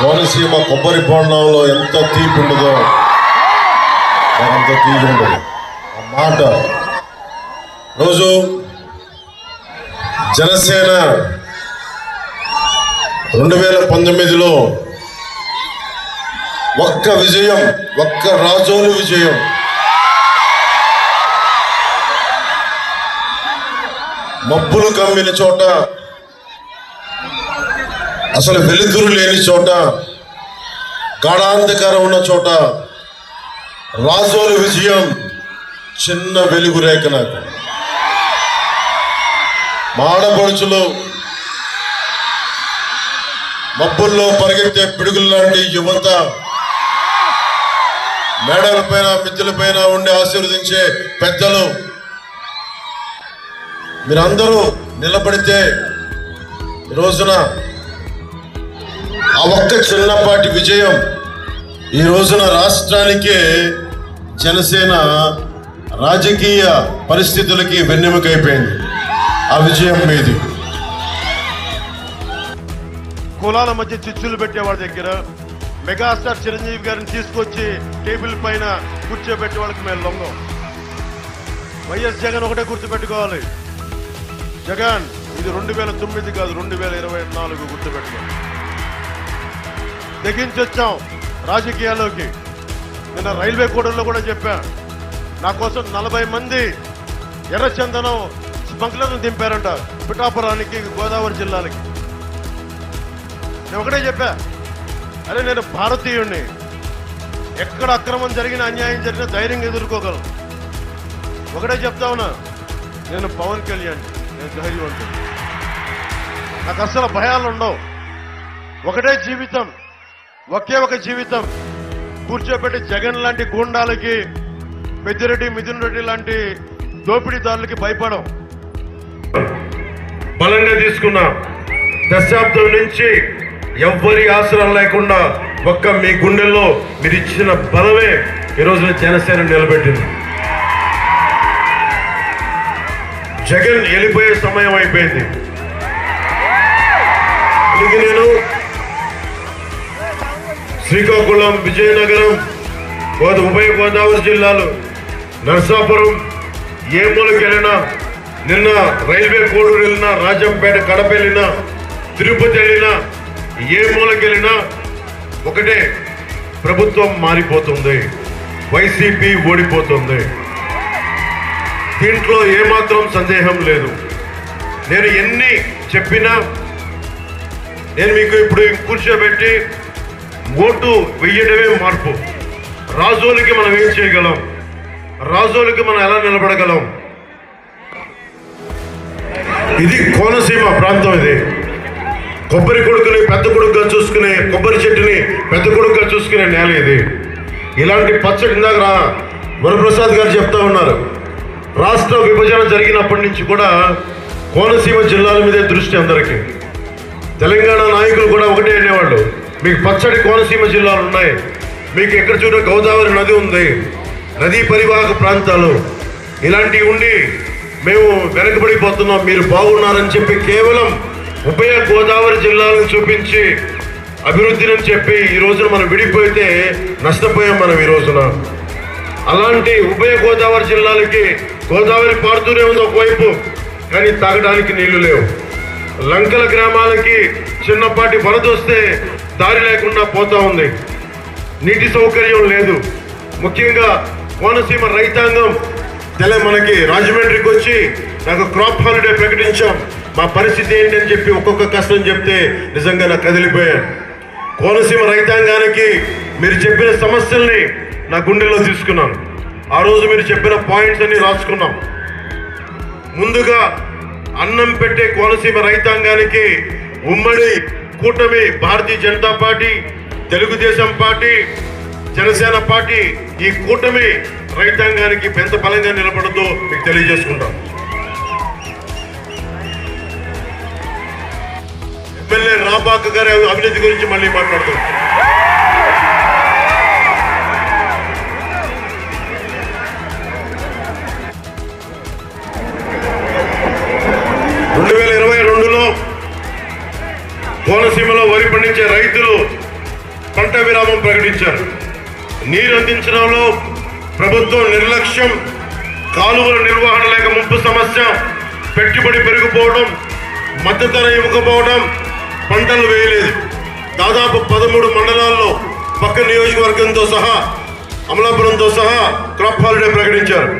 కోనసీమ కొబ్బరి బోండంలో ఎంత తీపి ఉండదో అంత తీపి ఉండదు ఆ మాట రోజు జనసేన రెండు వేల పంతొమ్మిదిలో ఒక్క విజయం ఒక్క రాజోలు విజయం. మబ్బులు కమ్మిన చోట అసలు వెలుతురు లేని చోట గాఢాంధకారం ఉన్న చోట రాజోలు విజయం చిన్న వెలుగు రేఖ నాకు. మాడపడుచులు మబ్బుల్లో పరిగెత్తే పిడుగులు లాంటి యువత మేడలపైన మిద్దెలపైన ఉండి ఆశీర్వదించే పెద్దలు. మీరందరూ నిలబడితే ఈ రోజున ఆ ఒక్క చిన్నపాటి విజయం ఈ రోజున రాష్ట్రానికే జనసేన రాజకీయ పరిస్థితులకి వెన్నెముకైపోయింది. ఆ విజయం మీది. కులాల మధ్య చిచ్చులు పెట్టేవాడి దగ్గర మెగాస్టార్ చిరంజీవి గారిని తీసుకొచ్చి టేబుల్ పైన కూర్చోబెట్టే వాళ్ళకి మేము లొంగం. వైఎస్ జగన్ ఒకటే గుర్తుపెట్టుకోవాలి. జగన్ ఇది రెండు వేల తొమ్మిది కాదు రెండు వేల ఇరవై నాలుగు గుర్తుపెట్టుకోవాలి. తెగించి వచ్చాం రాజకీయాల్లోకి. నిన్న రైల్వే కూడల్లో కూడా చెప్పాను నా కోసం నలభై మంది ఎర్రచందనం స్మగ్లర్లు దింపారంట పిఠాపురానికి గోదావరి జిల్లాలకి. నేను ఒకటే చెప్పా అరే నేను భారతీయుణ్ణి. ఎక్కడ అక్రమం జరిగిన అన్యాయం జరిగినా ధైర్యంగా ఎదుర్కోగలను. ఒకటే చెప్తా ఉన్నా నేను పవన్ కళ్యాణ్ నేను ధైర్యవంతుడు నాకు అసలు భయాలు ఉండవు ఒకటే జీవితం ఒకే ఒక జీవితం. కూర్చోబెట్టి జగన్ లాంటి గూండాలకి పెద్దిరెడ్డి మిథున్ రెడ్డి లాంటి దోపిడీదారులకి భయపడం. బలంగా తీసుకున్నా దశాబ్దం నుంచి ఎవ్వరి ఆసరం లేకుండా ఒక్క మీ గుండెల్లో మీరు ఇచ్చిన బలమే ఈ రోజున జనసేన నిలబెట్టింది. జగన్ వెళ్ళిపోయే సమయం అయిపోయింది. అందుకే నేను శ్రీకాకుళం విజయనగరం ఉభయ గోదావరి జిల్లాలు నరసాపురం ఏ మూలకి వెళ్ళినా నిన్న రైల్వే కోడూరు వెళ్ళినా రాజంపేట కడప వెళ్ళినా తిరుపతి వెళ్ళినా ఏ మూలకి వెళ్ళినా ఒకటే ప్రభుత్వం మారిపోతుంది. వైసీపీ ఓడిపోతుంది. దీంట్లో ఏమాత్రం సందేహం లేదు. నేను ఎన్ని చెప్పినా నేను మీకు ఇప్పుడు కూర్చోబెట్టి ఓటు వెయ్యడమే మార్పు. రాజోలకి మనం ఏం చేయగలం? రాజోలకి మనం ఎలా నిలబడగలం? ఇది కోనసీమ ప్రాంతం ఇది. కొబ్బరి కొడుకుని పెద్ద కొడుకుగా చూసుకునే కొబ్బరి చెట్టుని పెద్ద కొడుకుగా చూసుకునే నేల ఇది. ఇలాంటి పచ్చడి ఇందాక రా వరప్రసాద్ గారు చెప్తా ఉన్నారు. రాష్ట్ర విభజన జరిగినప్పటి నుంచి కూడా కోనసీమ జిల్లాల మీదే దృష్టి అందరికీ. తెలంగాణ నాయకులు కూడా ఒకటే అనేవాళ్ళు. మీకు పచ్చడి కోనసీమ జిల్లాలు ఉన్నాయి. మీకు ఎక్కడ చూడ గోదావరి నది ఉంది. నదీ పరివాహక ప్రాంతాలు. ఇలాంటివి ఉండి మేము వెనకబడిపోతున్నాం. మీరు బాగున్నారని చెప్పి కేవలం ఉభయ గోదావరి జిల్లాలను చూపించి అభివృద్ధిని చెప్పి ఈ రోజున మనం విడిపోయితే నష్టపోయాం మనం ఈ రోజున. అలాంటి ఉభయ గోదావరి జిల్లాలకి గోదావరి పారుతూనే ఉంది ఒకవైపు కానీ తాగడానికి నీళ్ళు లేవు. లంకల గ్రామాలకి చిన్నపాటి వరద వస్తే దారి లేకుండా పోతా ఉంది. నీటి సౌకర్యం లేదు. ముఖ్యంగా కోనసీమ రైతాంగం తెల మనకి రాజమండ్రికి వచ్చి నాకు క్రాప్ హాలిడే ప్రకటించాం. మా పరిస్థితి ఏంటని చెప్పి ఒక్కొక్క కష్టం చెప్తే నిజంగా నాకు కదిలిపోయాను కోనసీమ రైతాంగానికి మీరు చెప్పిన సమస్యల్ని నా గుండెలో తీసుకున్నాను. ఆ రోజు మీరు చెప్పిన పాయింట్స్ అన్ని రాసుకున్నాం. ముందుగా అన్నం పెట్టే కోనసీమ రైతాంగానికి ఉమ్మడి కూటమి Bharatiya Janata party Telugu Desam party Janasena party ఈ కూటమి రైతాంగానికి పెద్ద బలంగా నిలబడుతూ మీకు తెలియజేసుకుంటాం. ఎమ్మెల్యే రాబాక గారి అవినీతి గురించి మళ్ళీ మాట్లాడుతాం. రెండు వేల పండించే రైతులు పంట విరామం ప్రకటించారు. నీరు అందించడంలో ప్రభుత్వం నిర్లక్ష్యం కాలువల నిర్వహణ లేక ముప్పు సమస్య పెట్టుబడి పెరిగిపోవడం మద్దతు ధర ఇవ్వకపోవడం పంటలు వేయలేదు. దాదాపు పదమూడు మండలాల్లో పక్క నియోజకవర్గంతో సహా అమలాపురంతో సహా క్రాప్ హాలిడే ప్రకటించారు.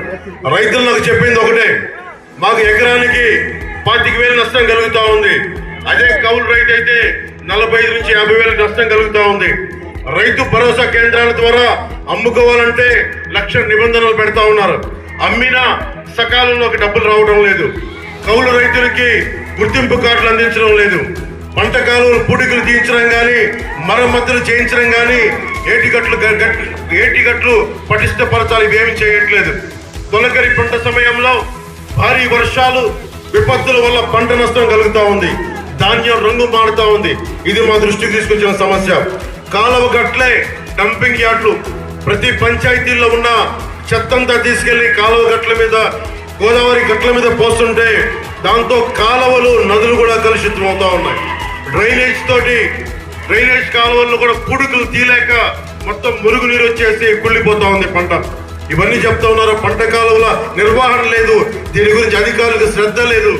రైతులు నాకు చెప్పింది ఒకటే మాకు ఎకరానికి పాతిక వేలు నష్టం కలుగుతూ ఉంది. అదే కౌలు రైతు అయితే నలభై ఐదు నుంచి యాభై వేల నష్టం కలుగుతా ఉంది. రైతు భరోసా కేంద్రాల ద్వారా అమ్ముకోవాలంటే లక్ష నిబంధనలు పెడతా ఉన్నారు. అమ్మినా సకాలంలోకి డబ్బులు రావడం లేదు. కౌలు రైతులకి గుర్తింపు కార్డులు అందించడం లేదు. పంట కాలువలు పూడికలు తీయించడం కానీ మరమ్మతులు చేయించడం కానీ ఏటిగట్లు ఏటిగట్లు పటిష్టపరచాలి ఇవేమి చేయట్లేదు. తొలకరి పంట సమయంలో భారీ వర్షాలు విపత్తుల వల్ల పంట నష్టం కలుగుతూ ఉంది. ధాన్యం రంగు మారుతా ఉంది. ఇది మా దృష్టికి తీసుకొచ్చిన సమస్య. కాలువ గట్లే డంపింగ్ యార్డ్లు. ప్రతి పంచాయతీల్లో ఉన్న చెత్తంతా తీసుకెళ్ళి కాలువ గట్ల మీద గోదావరి గట్ల మీద పోస్తుంటే దాంతో కాలువలు నదులు కూడా కలుషితం అవుతా ఉన్నాయి. డ్రైనేజ్ తోటి డ్రైనేజ్ కాలువల్లో కూడా పుడుకులు తీలేక మొత్తం మురుగు నీరు వచ్చేసి కుళ్ళిపోతా ఉంది పంట. ఇవన్నీ చెప్తా ఉన్నారు? పంట కాలువల నిర్వహణ లేదు. దీని గురించి అధికారులకు శ్రద్ధ లేదు.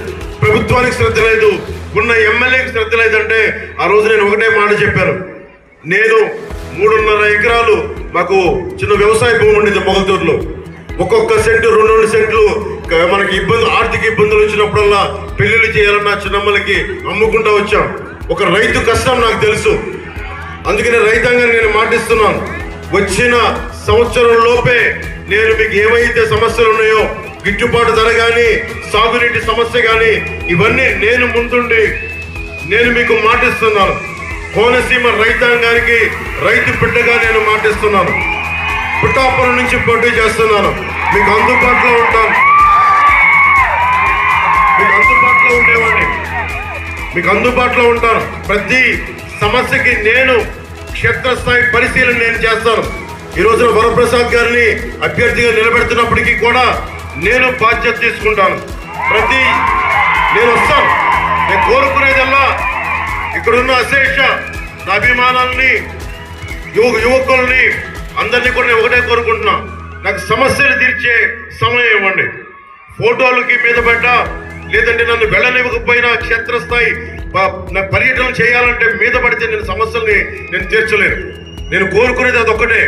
ప్రభుత్వానికి శ్రద్ధ లేదు. ఉన్న ఎమ్మెల్యేకి శ్రద్ధ లేదంటే ఆ రోజు నేను ఒకటే మాట చెప్పాను. నేను మూడున్నర ఎకరాలు మాకు చిన్న వ్యవసాయ భూమి ఉండేది మొగల్తూరులో. ఒక్కొక్క సెంటు రెండు రెండు సెంట్లు మనకి ఇబ్బంది ఆర్థిక ఇబ్బందులు వచ్చినప్పుడల్లా పెళ్ళిళ్ళు చేయాలన్న చిన్నమ్మలకి అమ్ముకుంటా వచ్చాం. ఒక రైతు కష్టం నాకు తెలుసు. అందుకనే రైతాంగాన్ని నేను మాటిస్తున్నాను. వచ్చిన సంవత్సరం లోపే నేను మీకు ఏమైతే సమస్యలు ఉన్నాయో గిట్టుబాటు ధర కానీ సాగునీటి సమస్య కానీ ఇవన్నీ నేను ముందుండి నేను మీకు మాటిస్తున్నాను. కోనసీమ రైతాంగానికి రైతు బిడ్డగా నేను మాటిస్తున్నాను. పుట్టాపురం నుంచి పోటీ చేస్తున్నాను. మీకు అందుబాటులో ఉంటాను మీకు అందుబాటులో ఉండేవాడిని. మీకు అందుబాటులో ఉంటాను. ప్రతి సమస్యకి నేను క్షేత్రస్థాయి పరిశీలన నేను చేస్తాను. ఈ రోజున వరప్రసాద్ గారిని అభ్యర్థిగా నిలబెడుతున్నప్పటికీ కూడా నేను బాధ్యత తీసుకుంటాను. ప్రతి నేను వస్తాను. నేను కోరుకునేదల్లా ఇక్కడున్న అశేష నా అభిమానాల్ని యువ యువకుల్ని అందరినీ కూడా నేను ఒకటే కోరుకుంటున్నా. నాకు సమస్యలు తీర్చే సమయం ఇవ్వండి. ఫోటోలకి మీద పడ్డ లేదంటే నన్ను వెళ్ళనివ్వకపోయినా క్షేత్రస్థాయి నా పర్యటన చేయాలంటే మీద పడితే నేను సమస్యల్ని నేను తీర్చలేను. నేను కోరుకునేది అదొక్కటే.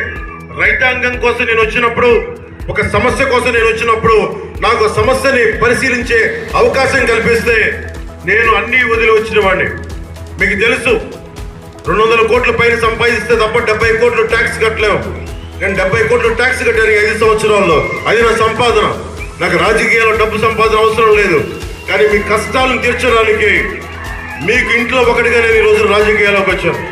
రైతాంగం కోసం నేను వచ్చినప్పుడు ఒక సమస్య కోసం నేను వచ్చినప్పుడు నాకు సమస్యని పరిశీలించే అవకాశం కల్పిస్తే నేను అన్ని వదిలి వచ్చిన వాడిని. మీకు తెలుసు రెండు వందల కోట్ల పైన సంపాదిస్తే తప్ప డెబ్బై కోట్లు ట్యాక్స్ కట్టలేము నేను డెబ్బై కోట్లు ట్యాక్స్ కట్టాను ఐదు సంవత్సరాల్లో. అది నా సంపాదన. నాకు రాజకీయాల్లో డబ్బు సంపాదన అవసరం లేదు. కానీ మీ కష్టాలను తీర్చడానికి మీకు ఇంట్లో ఒకటిగా నేను ఈరోజు రాజకీయాల్లోకి వచ్చాను.